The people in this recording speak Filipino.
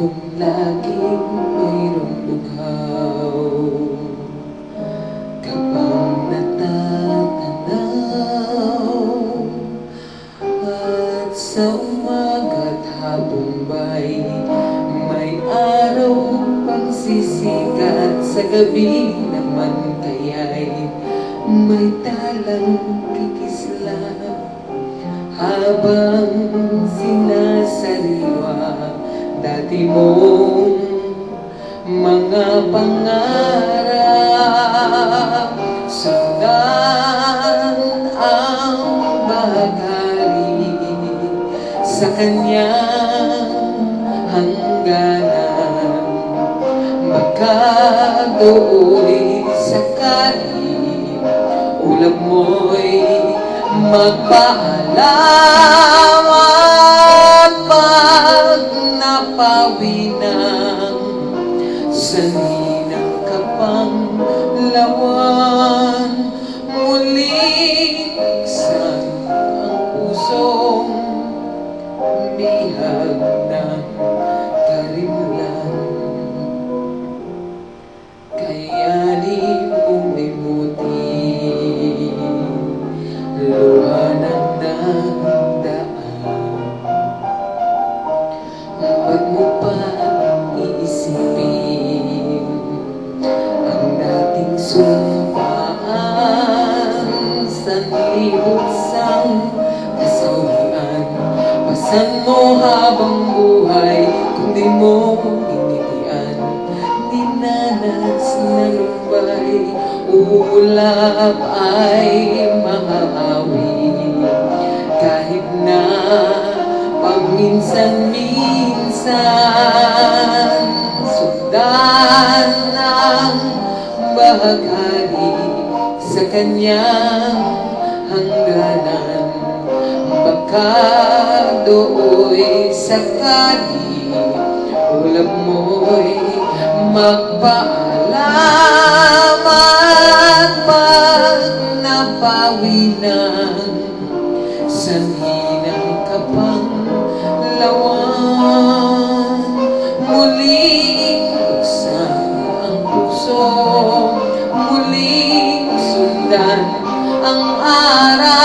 Kung laging mayroong bughaw Ka bang natatanaw At sa umaga't hapong bay May araw pang sisikat Sa gabi naman kaya'y May talang kikisla. Habang sinasariwa dati mong mga pangarap Sundan ang bahagari sa kanyang hangganan. Magkado'y sakali ulap mo'y magpaalam napawi ng sanhi ng kapanglawan muling buksan ang pusong bihag ng karimlan Kayanin mong Sanlibot sang kasawian Pasan mo habang buhay Kung di mo initian. Dinanas na lumbay Ulap ay maaawi Kahit na paminsan-minsan Sundan ang bahagari Sa kanyang hangganan. Baka do'y sakali Ulap mo'y magpaalam At pag napawi ng sanhi ng kapanglawan Muling buksan ang puso Muling sundan ang araw